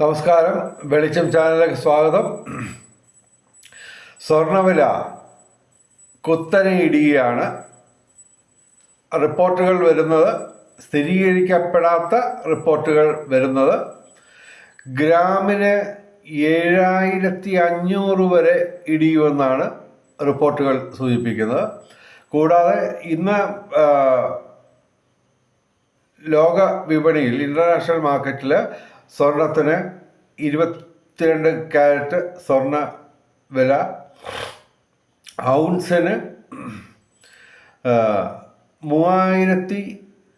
നമസ്കാരം. വെളിച്ചം ചാനലിലേക്ക് സ്വാഗതം. സ്വർണവില കുത്തനെ ഇടിയുകയാണ് റിപ്പോർട്ടുകൾ വരുന്നത് സ്ഥിരീകരിക്കപ്പെടാത്ത റിപ്പോർട്ടുകൾ വരുന്നത്. ഗ്രാമിന് ഏഴായിരത്തി അഞ്ഞൂറ് വരെ ഇടിയുമെന്നാണ് റിപ്പോർട്ടുകൾ സൂചിപ്പിക്കുന്നത്. കൂടാതെ ഇന്ന് ലോക വിപണിയിൽ ഇന്റർനാഷണൽ മാർക്കറ്റിൽ സ്വർണത്തിന് ഇരുപത്തിരണ്ട് ക്യാരറ്റ് സ്വർണ വില. ഔൺസിന് മൂവായിരത്തി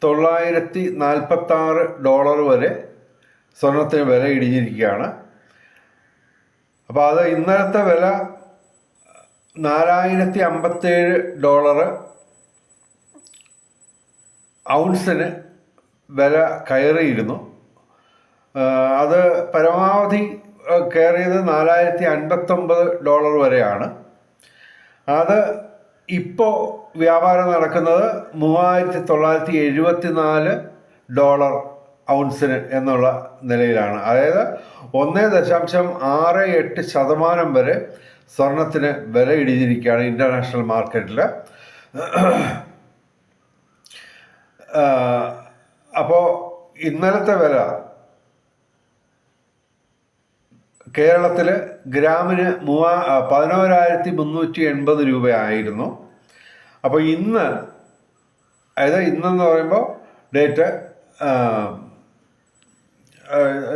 തൊള്ളായിരത്തി നാൽപ്പത്താറ് ഡോളർ വരെ സ്വർണത്തിന് വില ഇടിഞ്ഞിരിക്കുകയാണ്. അപ്പോൾ അത് ഇന്നലത്തെ വില നാലായിരത്തി അമ്പത്തേഴ് ഡോളറ് ഔൺസിന് വില കയറിയിരുന്നു. അത് പരമാവധി കയറിയത് നാലായിരത്തി അൻപത്തൊമ്പത് ഡോളർ വരെയാണ്. അത് ഇപ്പോൾ വ്യാപാരം നടക്കുന്നത് മൂവായിരത്തി തൊള്ളായിരത്തി എഴുപത്തി നാല് ഡോളർ ഔൺസിന് എന്നുള്ള നിലയിലാണ്. അതായത് ഒന്ന് ദശാംശം ആറ് എട്ട് ശതമാനം വരെ സ്വർണത്തിന് വില ഇടിഞ്ഞിരിക്കുകയാണ് ഇന്റർനാഷണൽ മാർക്കറ്റിൽ. അപ്പോൾ ഇന്നലത്തെ വില കേരളത്തിൽ ഗ്രാമിന് മൂവാ പതിനോരായിരത്തി മുന്നൂറ്റി എൺപത് രൂപയായിരുന്നു. അപ്പോൾ ഇന്ന് അതായത് ഇന്നെന്ന് പറയുമ്പോൾ ഡേറ്റ്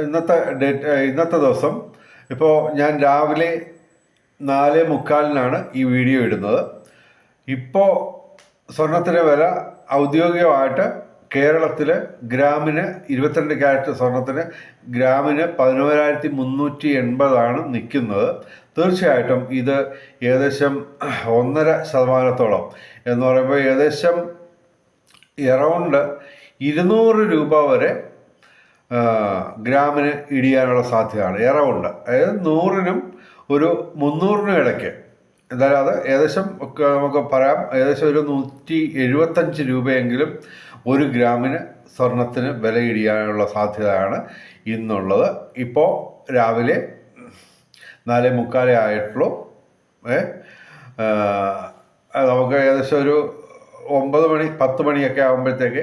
ഇന്നത്തെ ഡേറ്റ് ഇന്നത്തെ ദിവസം. ഇപ്പോൾ ഞാൻ രാവിലെ നാല് മുക്കാലിനാണ് ഈ വീഡിയോ ഇടുന്നത്. ഇപ്പോൾ സ്വർണത്തിന്റെ വില ഔദ്യോഗികമായിട്ട് കേരളത്തിൽ ഗ്രാമിന് ഇരുപത്തിരണ്ട് ക്യാരറ്റ് സ്വർണത്തിന് ഗ്രാമിന് പതിനോരായിരത്തി മുന്നൂറ്റി എൺപതാണ് നിൽക്കുന്നത്. തീർച്ചയായിട്ടും ഇത് ഏകദേശം ഒന്നര ശതമാനത്തോളം. എന്ന് പറയുമ്പോൾ ഏകദേശം എറൗണ്ട് ഇരുന്നൂറ് രൂപ വരെ ഗ്രാമിന് ഇടിയാനുള്ള സാധ്യതയാണ്. എറൗണ്ട്. അതായത് നൂറിനും ഒരു മുന്നൂറിനും ഇടയ്ക്ക്. എന്തായാലും അത് ഏകദേശം നമുക്ക് പറയാം. ഏകദേശം ഒരു നൂറ്റി എഴുപത്തഞ്ച് രൂപയെങ്കിലും ഒരു ഗ്രാമിന് സ്വർണത്തിന് വില ഇടിയാനുള്ള സാധ്യതയാണ് ഇന്നുള്ളത്. ഇപ്പോൾ രാവിലെ നാല് മുക്കാലേ ആയിട്ടുള്ളൂ. നമുക്ക് ഏകദേശം ഒരു ഒമ്പത് മണി പത്ത് മണിയൊക്കെ ആകുമ്പോഴത്തേക്ക്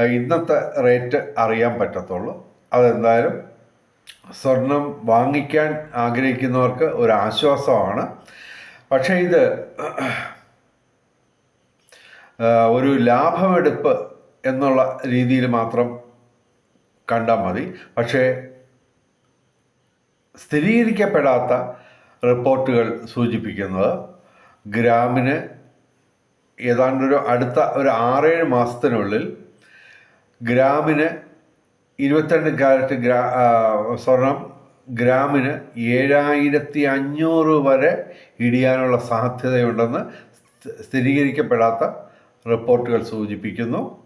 ഇന്നത്തെ റേറ്റ് അറിയാൻ പറ്റത്തുള്ളൂ. അതെന്തായാലും സ്വർണം വാങ്ങിക്കാൻ ആഗ്രഹിക്കുന്നവർക്ക് ഒരു ആശ്വാസമാണ്. പക്ഷേ ഇത് ഒരു ലാഭമെടുപ്പ് എന്നുള്ള രീതിയിൽ മാത്രം കണ്ടാൽ മതി. പക്ഷേ സ്ഥിരീകരിക്കപ്പെടാത്ത റിപ്പോർട്ടുകൾ സൂചിപ്പിക്കുന്നത് ഗ്രാമിന് ഏതാണ്ടൊരു അടുത്ത ഒരു ആറേഴ് മാസത്തിനുള്ളിൽ ഗ്രാമിന് ഇരുപത്തിരണ്ട് ക്യാരറ്റ് ഗ്രാ സ്വർണം ഗ്രാമിന് ഏഴായിരത്തി അഞ്ഞൂറ് വരെ ഇടിയാനുള്ള സാധ്യതയുണ്ടെന്ന് സ്ഥ- സ്ഥിരീകരിക്കപ്പെടാത്ത റിപ്പോർട്ടുകൾ സൂചിപ്പിക്കുന്നു.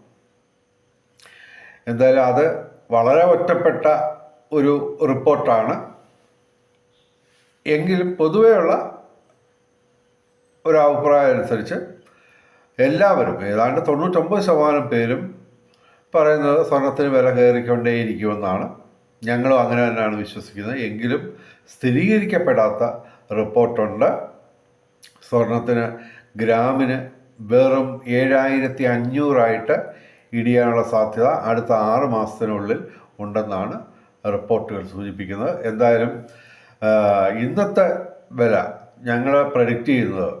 എന്തായാലും അത് വളരെ ഒറ്റപ്പെട്ട ഒരു റിപ്പോർട്ടാണ്. എങ്കിലും പൊതുവെയുള്ള ഒരു അഭിപ്രായം അനുസരിച്ച് എല്ലാവരും ഏതാണ്ട് തൊണ്ണൂറ്റൊമ്പത് ശതമാനം പേരും പറയുന്നത് സ്വർണത്തിന് വില കയറിക്കൊണ്ടേയിരിക്കുമെന്നാണ്. ഞങ്ങളും അങ്ങനെ തന്നെയാണ് വിശ്വസിക്കുന്നത്. എങ്കിലും സ്ഥിരീകരിക്കപ്പെടാത്ത റിപ്പോർട്ടുണ്ട്. സ്വർണത്തിന് ഗ്രാമിന് വെറും ഏഴായിരത്തി അഞ്ഞൂറായിട്ട് ഇടിയാനുള്ള സാധ്യത അടുത്ത ആറ് മാസത്തിനുള്ളിൽ ഉണ്ടെന്നാണ് റിപ്പോർട്ടുകൾ സൂചിപ്പിക്കുന്നത്. എന്തായാലും ഇന്നത്തെ വില ഞങ്ങൾ പ്രഡിക്റ്റ് ചെയ്യുന്നത്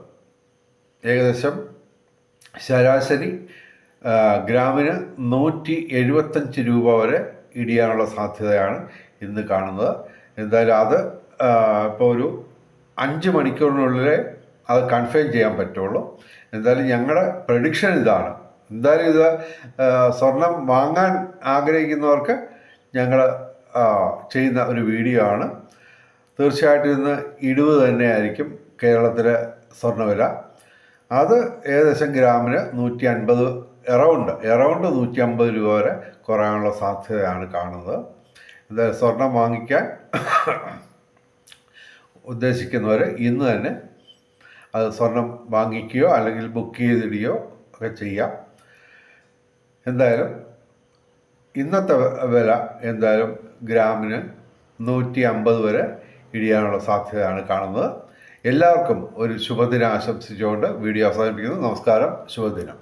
ഏകദേശം ശരാശരി ഗ്രാമിന് നൂറ്റി എഴുപത്തഞ്ച് രൂപ വരെ ഇടിയാനുള്ള സാധ്യതയാണ് ഇന്ന് കാണുന്നത്. എന്തായാലും അത് ഇപ്പോൾ ഒരു അഞ്ച് മണിക്കൂറിനുള്ളിൽ അത് കൺഫേം ചെയ്യാൻ പറ്റുള്ളൂ. എന്തായാലും ഞങ്ങളുടെ പ്രഡിക്ഷൻ ഇതാണ്. എന്തായാലും ഇത് സ്വർണം വാങ്ങാൻ ആഗ്രഹിക്കുന്നവർക്ക് ഞങ്ങൾ ചെയ്യുന്ന ഒരു വീഡിയോ ആണ്. തീർച്ചയായിട്ടും ഇന്ന് ഇടിവ് തന്നെയായിരിക്കും കേരളത്തിലെ സ്വർണവില അത് ഏകദേശം ഗ്രാമിന് നൂറ്റി അൻപത് എറൗണ്ട് എറൗണ്ട് നൂറ്റി അമ്പത് രൂപ വരെ കുറയാനുള്ള സാധ്യതയാണ് കാണുന്നത്. എന്തായാലും സ്വർണം വാങ്ങിക്കാൻ ഉദ്ദേശിക്കുന്നവർ ഇന്ന് തന്നെ അത് സ്വർണം വാങ്ങിക്കുകയോ അല്ലെങ്കിൽ ബുക്ക് ചെയ്തിടുകയോ ഒക്കെ ചെയ്യാം. എന്തായാലും ഇന്നത്തെ വില എന്തായാലും ഗ്രാമിന് നൂറ്റി അമ്പത് വരെ ഇടിയാനുള്ള സാധ്യതയാണ് കാണുന്നത്. എല്ലാവർക്കും ഒരു ശുഭദിനം ആശംസിച്ചുകൊണ്ട് വീഡിയോ അവസാനിപ്പിക്കുന്നു. നമസ്കാരം. ശുഭദിനം.